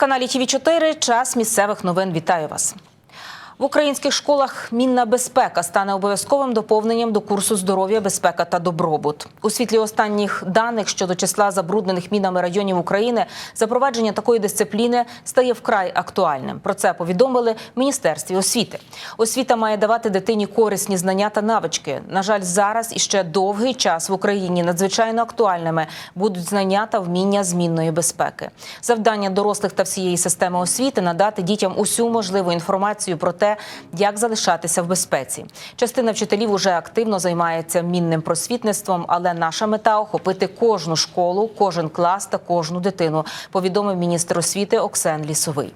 На каналі ТВ 4 час місцевих новин. Вітаю вас. В українських школах мінна безпека стане обов'язковим доповненням до курсу здоров'я, безпека та добробут. У світлі останніх даних щодо числа забруднених мінами районів України запровадження такої дисципліни стає вкрай актуальним. Про це повідомили в міністерстві освіти. Освіта має давати дитині корисні знання та навички. На жаль, зараз і ще довгий час в Україні надзвичайно актуальними будуть знання та вміння змінної безпеки. Завдання дорослих та всієї системи освіти надати дітям усю можливу інформацію про те, як залишатися в безпеці. Частина вчителів уже активно займається мінним просвітництвом, але наша мета охопити кожну школу, кожен клас та кожну дитину. Повідомив міністр освіти Оксен Лісовий.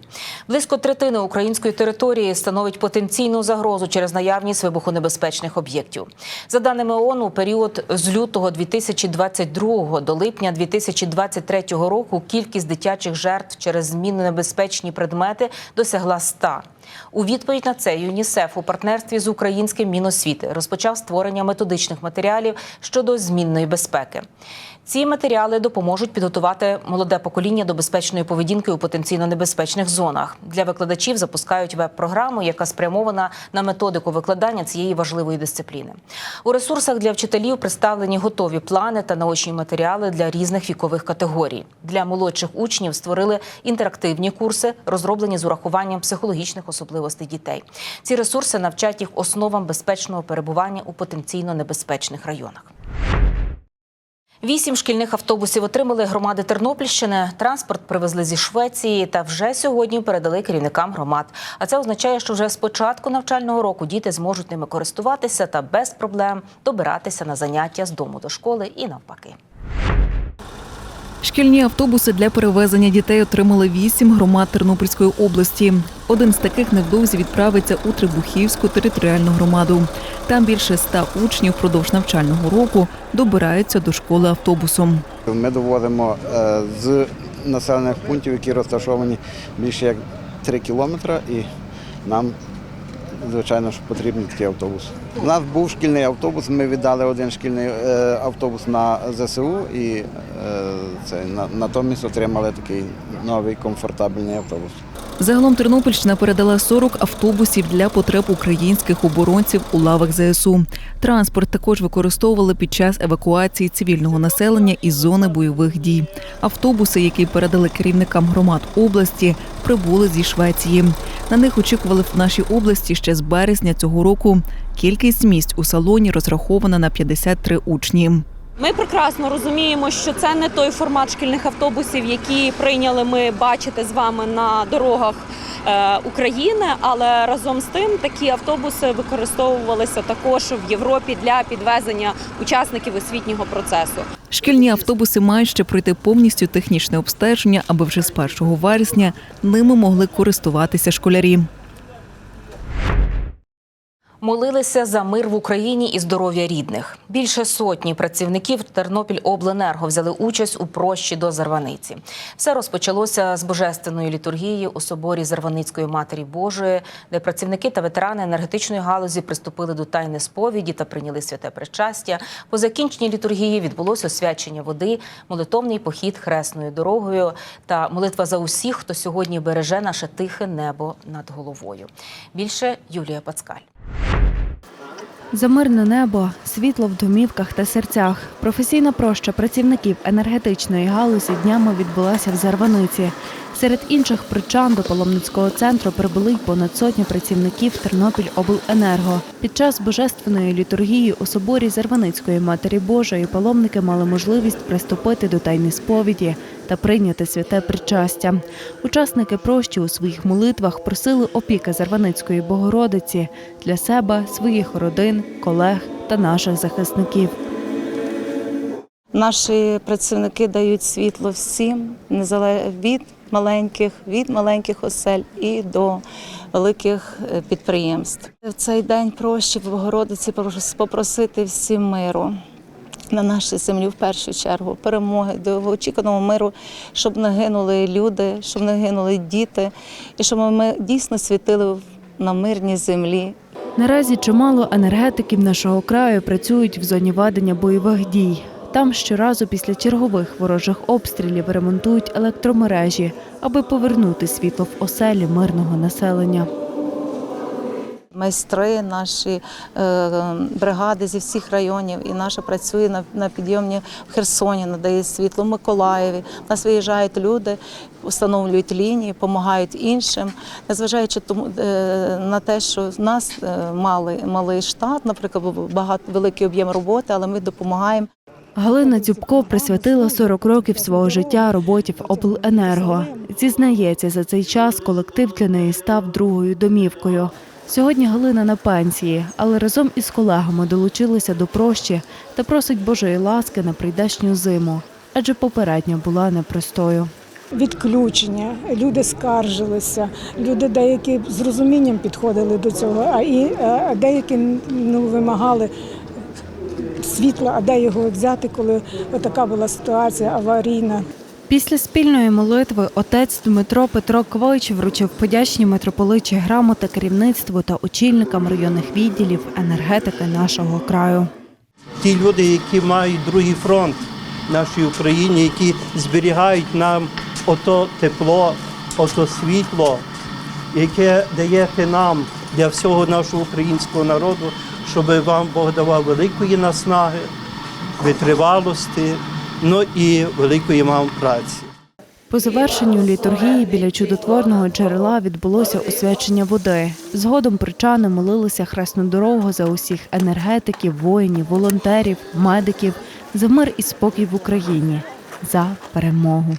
Близько третини української території становить потенційну загрозу через наявність вибухонебезпечних об'єктів. За даними ООН, у період з лютого 2022 до липня 2023 року кількість дитячих жертв через зміннебезпечні предмети досягла 100. У відповідь на це ЮНІСЕФ у партнерстві з українським Міносвіти розпочав створення методичних матеріалів щодо змінної безпеки. Ці матеріали допоможуть підготувати молоде покоління до безпечної поведінки у потенційно небезпечних зонах. Для викладачів запускають веб-програму, яка спрямована на методику викладання цієї важливої дисципліни. У ресурсах для вчителів представлені готові плани та наочні матеріали для різних вікових категорій. Для молодших учнів створили інтерактивні курси, розроблені з урахуванням психологічних особливостей дітей. Ці ресурси навчать їх основам безпечного перебування у потенційно небезпечних районах. Вісім шкільних автобусів отримали громади Тернопільщини. Транспорт привезли зі Швеції та вже сьогодні передали керівникам громад. А це означає, що вже з початку навчального року діти зможуть ними користуватися та без проблем добиратися на заняття з дому до школи і навпаки. Шкільні автобуси для перевезення дітей отримали вісім громад Тернопільської області. Один з таких невдовзі відправиться у Трибухівську територіальну громаду. Там більше ста учнів впродовж навчального року добираються до школи автобусом. Ми доводимо е, з населених пунктів, які розташовані більше як 3 кілометри, і нам, звичайно, ж потрібен такий автобус. У нас був шкільний автобус, ми віддали один шкільний е, автобус на ЗСУ і е, це, на- натомість отримали такий новий комфортабельний автобус. Загалом Тернопільщина передала 40 автобусів для потреб українських оборонців у лавах ЗСУ. Транспорт також використовували під час евакуації цивільного населення із зони бойових дій. Автобуси, які передали керівникам громад області, прибули зі Швеції. На них очікували в нашій області ще з березня цього року. Кількість місць у салоні розрахована на 53 учні. Ми прекрасно розуміємо, що це не той формат шкільних автобусів, які прийняли ми бачити з вами на дорогах е, України. Але разом з тим такі автобуси використовувалися також в Європі для підвезення учасників освітнього процесу. Шкільні автобуси мають ще пройти повністю технічне обстеження, аби вже з 1 вересня ними могли користуватися школярі. Молилися за мир в Україні і здоров'я рідних. Більше сотні працівників Тернопільобленерго взяли участь у прощі до Зарваниці. Все розпочалося з божественної літургії у соборі Зарваницької Матері Божої, де працівники та ветерани енергетичної галузі приступили до тайни сповіді та прийняли святе причастя. По закінченні літургії відбулося освячення води, молитовний похід хресною дорогою та молитва за усіх, хто сьогодні береже наше тихе небо над головою. Більше Юлія Пацкаль. За мирне небо, світло в домівках та серцях. Професійна проща працівників енергетичної галузі днями відбулася в Зарваниці. Серед інших причан до паломницького центру прибули й понад сотня працівників Тернопільобленерго. Під час божественної літургії у соборі Зарваницької Матері Божої паломники мали можливість приступити до тайни сповіді та прийняти святе причастя. Учасники прощі у своїх молитвах просили опіки Зарваницької Богородиці для себе, своїх родин, колег та наших захисників. Наші працівники дають світло всім, від маленьких, від маленьких осель і до великих е, підприємств. В цей день проще в Богородиці прос- попросити всім миру. На нашій землі в першу чергу перемоги до очікуваного миру, щоб не гинули люди, щоб не гинули діти, і щоб ми дійсно світили на мирній землі, Наразі чимало енергетиків нашого краю працюють в зоні ведення бойових дій. Там щоразу після чергових ворожих обстрілів ремонтують електромережі, аби повернути світло в оселі мирного населення. Майстри, наші е, бригади зі всіх районів, і наша працює на, підйомні в Херсоні, надає світло Миколаєві. Нас виїжджають люди, встановлюють лінії, допомагають іншим. Незважаючи е, на те, що в нас е, малий, малий штат, наприклад, багато великий об'єм роботи, але ми допомагаємо. Галина Дзюбко присвятила 40 років свого життя роботі в обленерго. Зізнається, за цей час колектив для неї став другою домівкою. Сьогодні Галина на пенсії, але разом із колегами долучилися до прощі та просить Божої ласки на прийдешню зиму, адже попередня була непростою. відключення. Люди скаржилися, люди деякі з розумінням підходили до цього, а і е, а деякі ну, вимагали світла, а де його взяти, коли така була ситуація аварійна. Після спільної молитви отець Дмитро Петро Квойч вручив подячні митрополичі грамоти керівництву та очільникам районних відділів енергетики нашого краю. ті люди, які мають другий фронт в нашій Україні, які зберігають нам ото тепло, ото світло, яке даєте нам для всього нашого українського народу, щоб вам Бог давав великої наснаги, витривалості, ну і великої мам праці. По завершенню літургії біля чудотворного джерела відбулося освячення води. Згодом причани молилися хресну дорогу за усіх енергетиків, воїнів, волонтерів, медиків, за мир і спокій в Україні, за перемогу.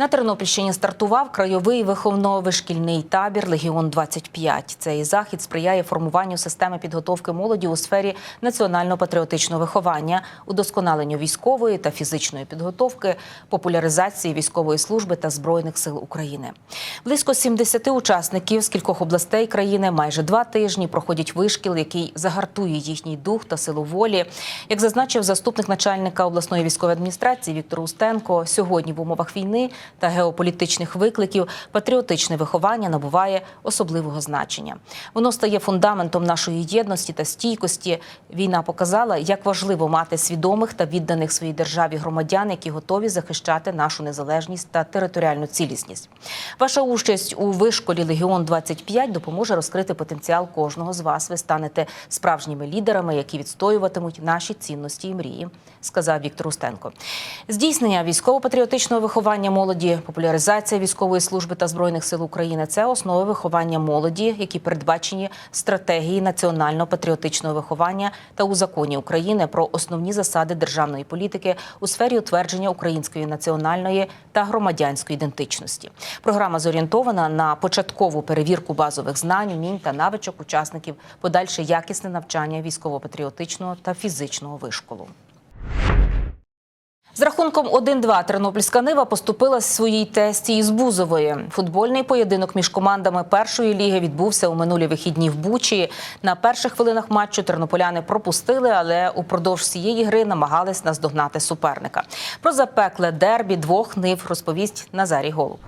На Тернопільщині стартував крайовий виховно-вишкільний табір Легіон 25 Цей захід сприяє формуванню системи підготовки молоді у сфері національно-патріотичного виховання, удосконаленню військової та фізичної підготовки, популяризації військової служби та збройних сил України. Близько 70 учасників з кількох областей країни майже два тижні проходять вишкіл, який загартує їхній дух та силу волі. Як зазначив заступник начальника обласної військової адміністрації Віктор Устенко, сьогодні в умовах війни та геополітичних викликів патріотичне виховання набуває особливого значення. Воно стає фундаментом нашої єдності та стійкості. Війна показала, як важливо мати свідомих та відданих своїй державі громадян, які готові захищати нашу незалежність та територіальну цілісність. Ваша участь у вишколі Легіон 25 допоможе розкрити потенціал кожного з вас. Ви станете справжніми лідерами, які відстоюватимуть наші цінності і мрії, сказав Віктор Устенко. Здійснення військово-патріотичного виховання молоді, популяризація військової служби та збройних сил України це основи виховання молоді, які передбачені стратегії національно-патріотичного виховання та у законі України про основні засади державної політики у сфері утвердження української національної та громадянської ідентичності. Програма зорієнтована на початкову перевірку базових знань, умінь та навичок учасників, подальше якісне навчання військово-патріотичного та фізичного вишколу. З рахунком 1-2 Тернопільська Нива поступила своїй тесті із Бузової. Футбольний поєдинок між командами першої ліги відбувся у минулі вихідні в Бучі. На перших хвилинах матчу тернополяни пропустили, але упродовж цієї гри намагались наздогнати суперника. Про запекле дербі двох нив розповість Назарій Голуб.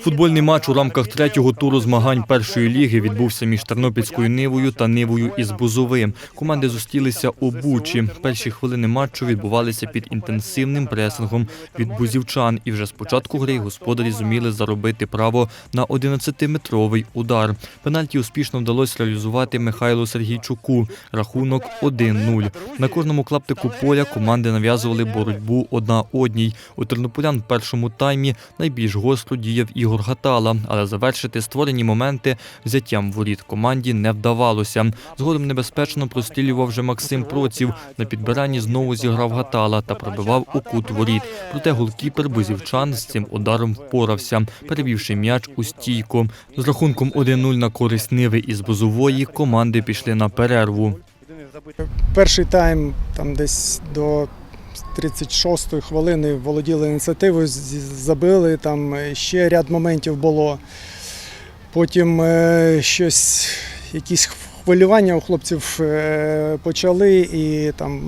Футбольний матч у рамках третього туру змагань першої ліги відбувся між Тернопільською Нивою та Нивою із Бузовим. Команди зустрілися у Бучі. Перші хвилини матчу відбувалися під інтенсивним пресингом від бузівчан, і вже з початку гри господарі зуміли заробити право на 11-метровий удар. Пенальті успішно вдалося реалізувати Михайлу Сергійчуку. Рахунок 1-0. На кожному клаптику поля команди нав'язували боротьбу одна одній. У тернополян в першому таймі найбільш гостро діяв Ігор Гатала, але завершити створені моменти взяттям воріт команді не вдавалося. Згодом небезпечно прострілював вже Максим Проців. На підбиранні знову зіграв Гатала та пробивав у кут воріт. Проте голкіпер бузівчан з цим ударом впорався, перевівши м'яч у стійку. З рахунком 1-0 на користь Ниви із Бузової команди пішли на перерву. Перший тайм там десь до 36-ї хвилини володіли ініціативою, забили, там ще ряд моментів було. Потім е, щось, якісь хвилювання у хлопців е, почали і там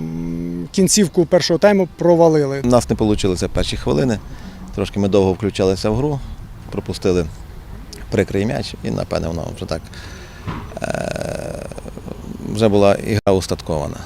кінцівку першого тайму провалили. У нас не вийшло перші хвилини. Трошки ми довго включалися в гру, пропустили прикрий м'яч і, напевне, воно вже так е- вже була ігра устаткована.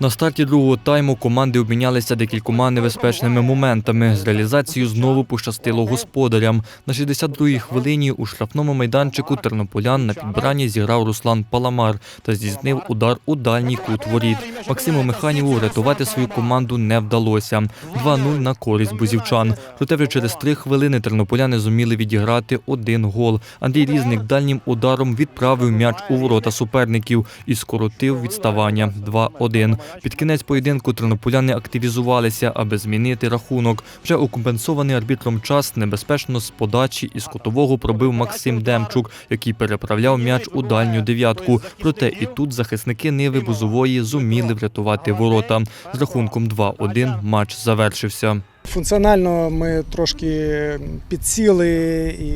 На старті другого тайму команди обмінялися декількома небезпечними моментами. З реалізацією знову пощастило господарям. На 62-й хвилині у штрафному майданчику тернополян на підбранні зіграв Руслан Паламар та здійснив удар у дальній кут воріт. Максиму Механіву рятувати свою команду не вдалося. 2-0 на користь бузівчан. Проте вже через три хвилини тернополяни зуміли відіграти один гол. Андрій Різник дальнім ударом відправив м'яч у ворота суперників і скоротив відставання 2-1. Під кінець поєдинку тернополяни активізувалися, аби змінити рахунок. Вже у компенсований арбітром час небезпечно з подачі із кутового пробив Максим Демчук, який переправляв м'яч у дальню дев'ятку. Проте і тут захисники Ниви Бузової зуміли врятувати ворота. З рахунком 2-1 матч завершився. Функціонально ми трошки підсіли, і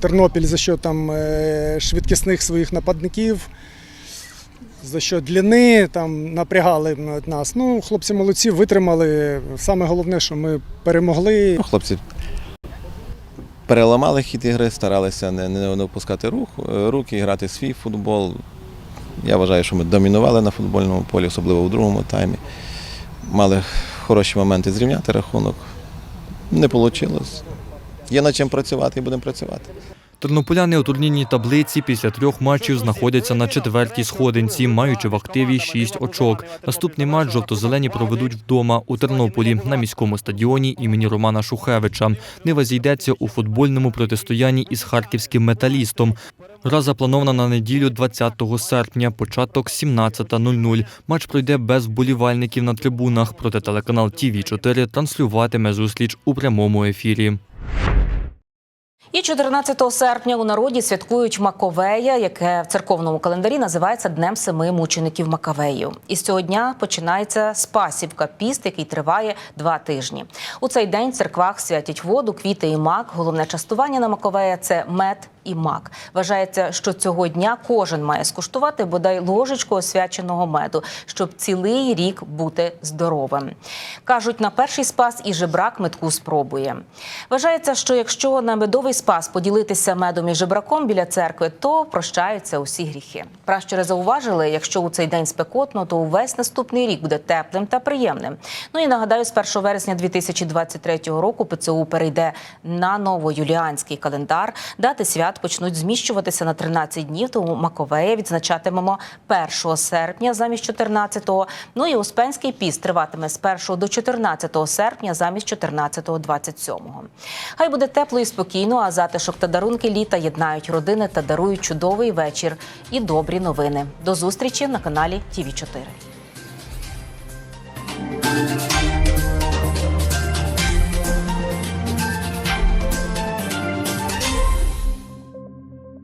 Тернопіль за що там е, швидкісних своїх нападників, за що длини там напрягали нас. Ну, хлопці молодці, витримали. Саме головне, що ми перемогли. Ну, Хлопці переламали хід ігри, старалися не, не, не опускати рух, е, руки, грати свій футбол. Я вважаю, що ми домінували на футбольному полі, особливо в другому таймі. Мали хороші моменти зрівняти рахунок. Не вийшло. Є над чим працювати і будемо працювати. Тернополяни у турнірній таблиці після трьох матчів знаходяться на четвертій сходинці, маючи в активі шість очок. Наступний матч жовто-зелені проведуть вдома у Тернополі на міському стадіоні імені Романа Шухевича. Нива зійдеться у футбольному протистоянні із харківським металістом. Гра запланована на неділю 20 серпня, початок 17.00. Матч пройде без вболівальників на трибунах, проте телеканал ТІВІ 4 транслюватиме зустріч у прямому ефірі. І 14 серпня у народі святкують Маковея, яке в церковному календарі називається Днем семи мучеників Макавею. І з цього дня починається Спасівка піст, який триває два тижні. У цей день в церквах святять воду, квіти і мак. Головне частування на Маковея це мед і мак. Вважається, що цього дня кожен має скуштувати бодай ложечку освяченого меду, щоб цілий рік бути здоровим. Кажуть, на перший спас і жебрак метку спробує. Вважається, що якщо на медовий спас поділитися медом і жебраком біля церкви, то прощаються усі гріхи. Пращури зауважили, якщо у цей день спекотно, то увесь наступний рік буде теплим та приємним. Ну і нагадаю, з 1 вересня 2023 року ПЦУ перейде на новоюліанський календар. Дати свят почнуть зміщуватися на 13 днів, тому Маковея відзначатимемо 1 серпня замість 14-го. Ну і Успенський піст триватиме з 1 до 14 серпня замість 14-го 27-го. Хай буде тепло і спокійно, а затишок та дарунки літа єднають родини та дарують чудовий вечір і добрі новини. До зустрічі на каналі ТІВІ 4